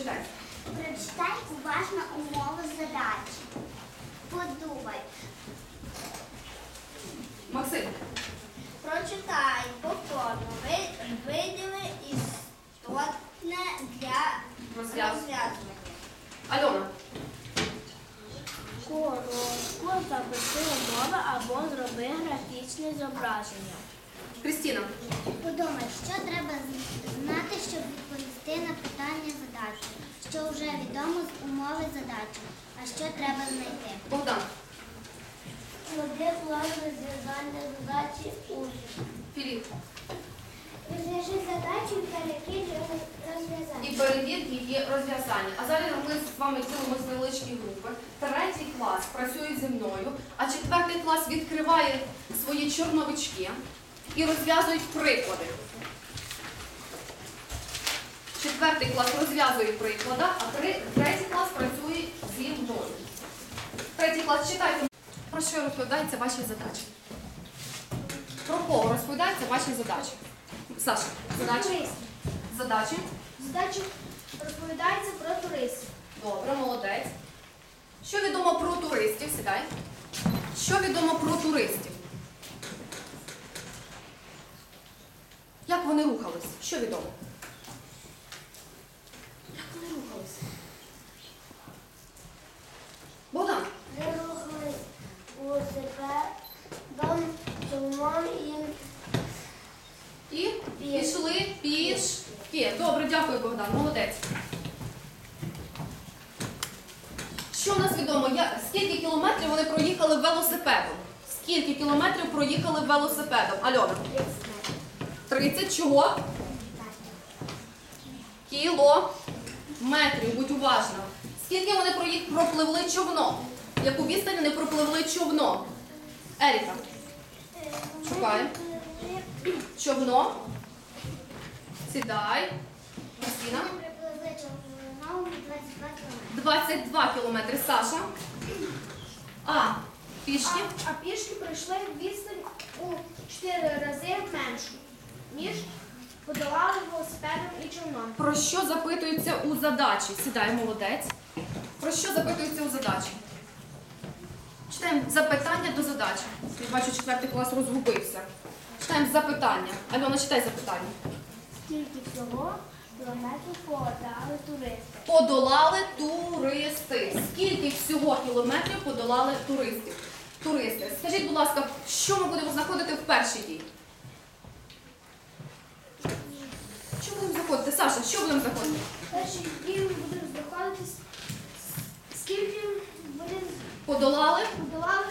читай. Прочитай уважно умови задачі. Подумай. Максим. Прочитай повторно. Виділи істотне для Розв'яз- розв'язування. Альона. Коротко запиши умови або зроби графічне зображення. Крістіна. Подумай, що треба знати, щоб відповісти на питання задачі. Що вже відомо з умови задачі, а що треба знайти. Богдан. Склади план розв'язання задачі усно. Філіп. Розв'яжи задачу і перекинь розв'язання. І перевір її розв'язання. А зараз ми з вами ділимося в невеличкі групи. Третій клас працює зі мною, а четвертий клас відкриває свої чорновички і розв'язують приклади. Четвертий клас розв'язує приклади, а три- третій клас працює зі мною. Третій клас читайте. Про що розповідаються ваші задачі? Про кого розповідаються ваші задачі? Саша, задачі? Задачі. Задача розповідається про туристів. Добре, молодець. Що відомо про туристів? Сідай. Що відомо про туристів? Вони рухались? Що відомо? Як вони рухались? Богдан, Ми рухали велосипедом, човном і і пішли пішки. Добре, дякую, Богдан. Молодець. Що в нас відомо? Я, скільки кілометрів вони проїхали велосипедом? Скільки кілометрів проїхали велосипедом? Альона? 30 чого? Кілометрів, будь уважна. Скільки вони проїх... пропливли човном? Яку відстань вони пропливли човном? Еріка. Шукаємо. Човном. Сідай. Кристина. 22 22 кілометри. Саша. А. Пішки. А, а пішки пройшли відстань у 4 рази меншу, ніж подолали велосипедом і човном. Про що запитується у задачі? Сідай, молодець. Про що запитується у задачі? Читаємо запитання до задачі. Я бачу, четвертий клас розгубився. Читаємо запитання. Альона, читай запитання. Скільки всього кілометрів подолали туристи? Подолали туристи. Скільки всього кілометрів подолали туристів? Туристи. Скажіть, будь ласка, що ми будемо знаходити в першій дії? Що? Саша, що будемо знаходити? Перший дій ми будемо знаходитись, скільки будемо Подолали подолали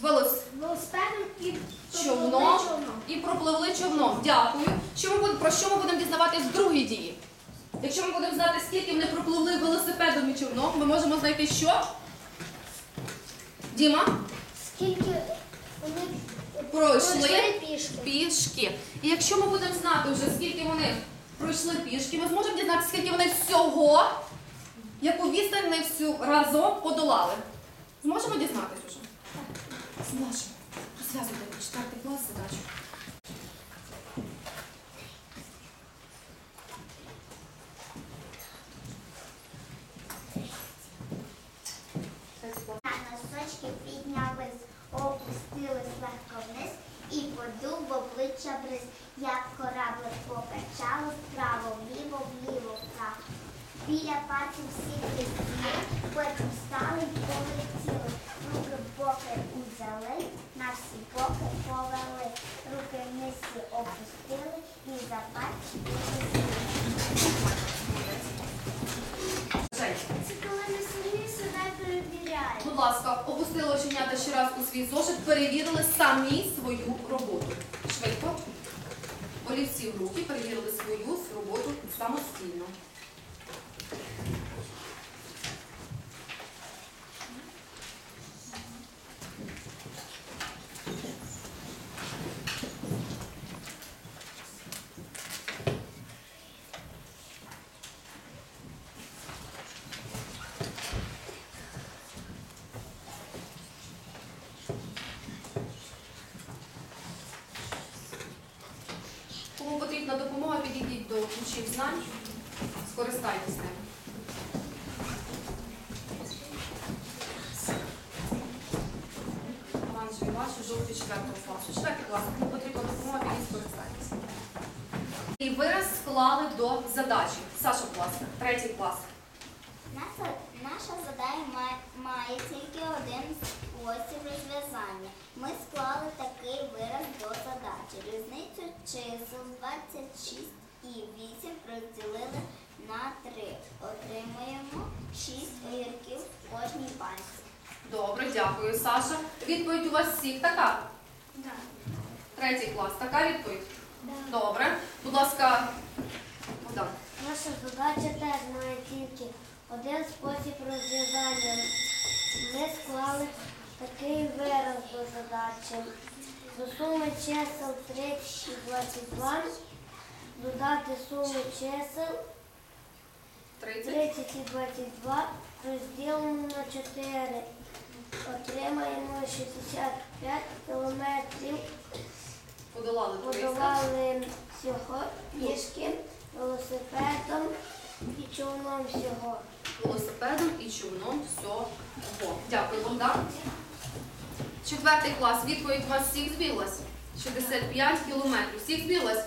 велос... велосипедом і пропливли човном. і пропливли човном. Дякую. Що ми будемо, про що ми будемо дізнаватись в другій дії? Якщо ми будемо знати, скільки вони пропливли велосипедом і човном, ми можемо знайти що? Діма? Скільки вони Пройшли пішки. пішки. І якщо ми будемо знати вже, скільки вони пройшли пішки, ми зможемо дізнатися, скільки вони всього, яку відстань ми всю разом подолали. Зможемо дізнатися вже? Зможемо. Розв'язуйте четвертий клас задачу. Бриз, як кораблик покачало вправо, вліво, вліво, вправо. Біля пальців всі присіли, потім стали й полетіли. Руки боки узяли, на всі боки повели. Руки вниз опустили і за повели. Це. Будь ласка, опустили оченята ще раз у свій зошит, перевірили самі свою роботу. Швидко. Руки, перевірили свою роботу самостійно. до ключів знань, скористайтесь ним. Оранжеві ваші, жовті четвертого класу. Четвертий клас, потрібна допомога, і скористайтеся. І вираз склали до задачі. Саша, будь третій клас. Наша, наша задача має, має тільки один спосіб розв'язання. Ми склали такий вираз до задачі. Різницю чисел 26 і 8 розділили на 3. Отримуємо 6 огірків в кожній банці. Добре, дякую, Саша. Відповідь у вас всіх така. Так. Третій клас. Така відповідь? Добре. Будь ласка, Богдан. Наша задача теж має тільки один спосіб розв'язання. Ми склали такий вираз до задачі. До суми чисел 30 і 22 додати суму чисел 30. 30 і 22 розділимо на 4. Отримаємо 65 кілометрів. Подолали. Подолали всього пішки, велосипедом і човном всього. Велосипедом і човном всього. Дякую, Богдан. Четвертий клас. Відповідь у вас всіх збіглась? 65 кілометрів. Всіх збіглась?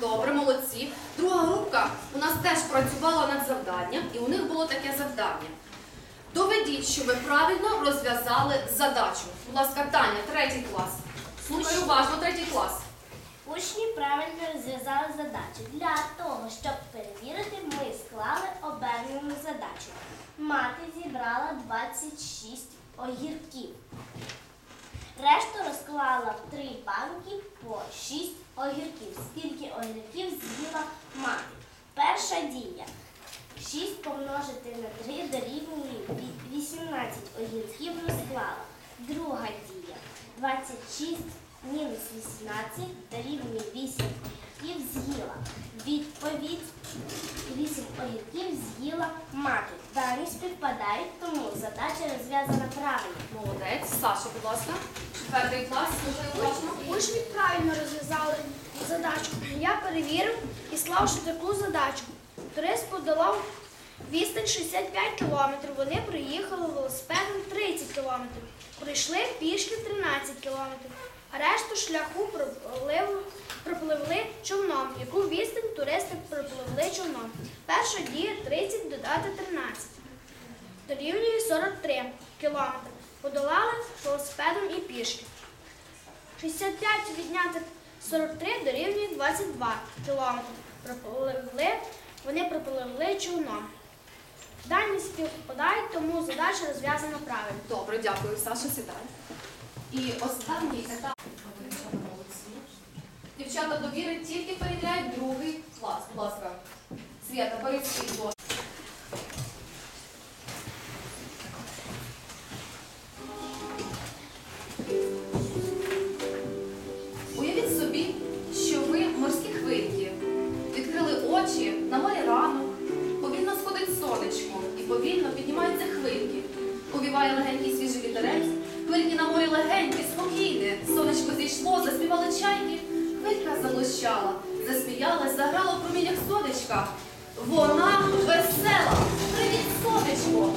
Добре, молодці. Друга групка у нас теж працювала над завданням, і у них було таке завдання. Доведіть, що ви правильно розв'язали задачу. Будь ласка, Таня, третій клас. Слухай уважно, третій клас. Учні правильно розв'язали задачу. Для того, щоб перевірити, ми склали обернену задачу. Мати зібрала 26 огірків. Решту розклала в три банки по 6 огірків. Скільки огірків з'їла мати? Перша дія. 6 помножити на 3 дорівнює 18 огірків розклала. Друга дія. 26 мінус 18 дорівнює 8 огірків з'їла. Відповідь 8 огірків з'їла мати. Дані співпадають, тому задача розв'язана правильно. Молодець. Саша, будь ласка. Четвертий клас. Уважно. Учні правильно розв'язали задачу. Я перевірив і склав ще таку задачу. Турист подолав відстань 65 кілометрів. Вони проїхали велосипедом 30 кілометрів. Пройшли пішки 13 кілометрів. А решту шляху пропливли, пропливли човном. Яку відстань туристи пропливли човном? Перша дія 30 додати 13. Дорівнює 43 кілометри. Подолали велосипедом і пішки. 65 відняти 43 дорівнює 22 кілометри. Пропливли, вони пропливли човном. Дані співпадають, тому задача розв'язана правильно. Добре, дякую, Саша, сідай. І останній етап. Дівчата довіри тільки перевіряють другий клас. Будь ласка. Свята, бери. Заблищала, засміялась, заграла в проміннях сонечка. Вона весела. Привіт, сонечко!